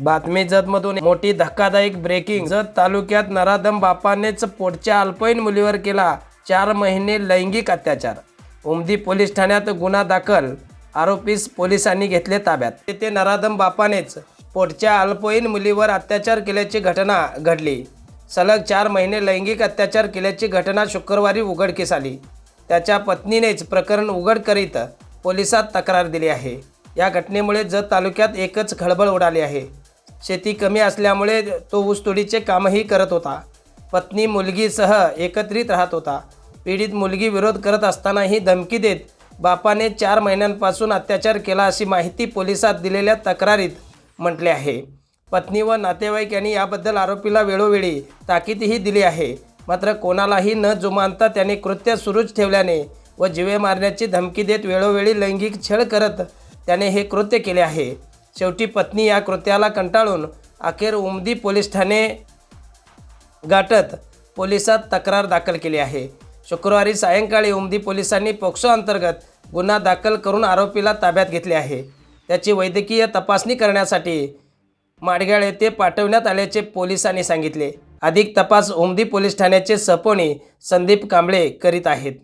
बातमी जतमधून मोठी धक्कादायक ब्रेकिंग जत तालुक्यात नराधम बापानेच पोटच्या अल्पवयीन मुलीवर केला चार महिने लैंगिक अत्याचार. उमदी पोलीस ठाण्यात गुन्हा दाखल. आरोपीस पोलिसांनी घेतले ताब्यात. तेथे नराधम बापानेच पोटच्या अल्पवयीन मुलीवर अत्याचार केल्याची घटना घडली. सलग चार महिने लैंगिक अत्याचार केल्याची घटना शुक्रवारी उघडकीस आली. त्याच्या पत्नीनेच प्रकरण उघड करीत पोलिसात तक्रार दिली आहे. या घटनेमुळे जत तालुक्यात एकच खळबळ उडाली आहे. शेती कमी असल्यामुळे तो ऊसतोडीचे कामही करत होता. पत्नी मुलगीसह एकत्रित राहत होता. पीडित मुलगी विरोध करत असतानाही धमकी देत बापाने चार महिन्यांपासून अत्याचार केला अशी माहिती पोलिसात दिलेल्या तक्रारीत म्हटले आहे. पत्नी व नातेवाईक यांनी याबद्दल आरोपीला वेळोवेळी ताकीदही दिली आहे. मात्र कोणालाही न जुमानता त्याने कृत्य सुरूच ठेवल्याने व जिवे मारण्याची धमकी देत वेळोवेळी लैंगिक छळ करत त्याने हे कृत्य केले आहे. शेवटी पत्नी या कृत्याला कंटाळून अखेर उमदी पोलीस ठाणे गाठत पोलिसात तक्रार दाखल केली आहे. शुक्रवारी सायंकाळी उमदी पोलिसांनी पोक्सो अंतर्गत गुन्हा दाखल करून आरोपीला ताब्यात घेतले आहे. त्याची वैद्यकीय तपासणी करण्यासाठी माडगाळ येथे पाठवण्यात आल्याचे पोलिसांनी सांगितले. अधिक तपास उमदी पोलीस ठाण्याचे सपोनी संदीप कांबळे करीत आहेत.